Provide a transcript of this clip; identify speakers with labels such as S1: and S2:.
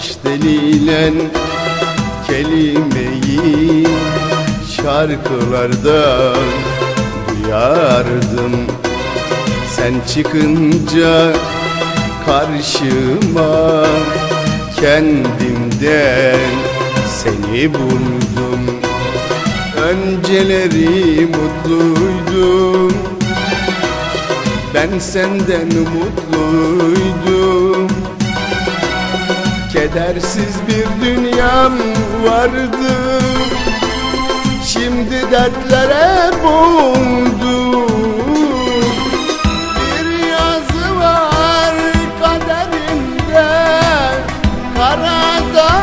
S1: söylenilen kelimeyi şarkılardan duyardım. Sen çıkınca karşıma kendimden seni buldum. Önceleri mutluydum. Ben senden mutluydum Kedersiz bir dünyam vardı. Şimdi dertlere boğuldu. Bir yazı var kaderimde Karada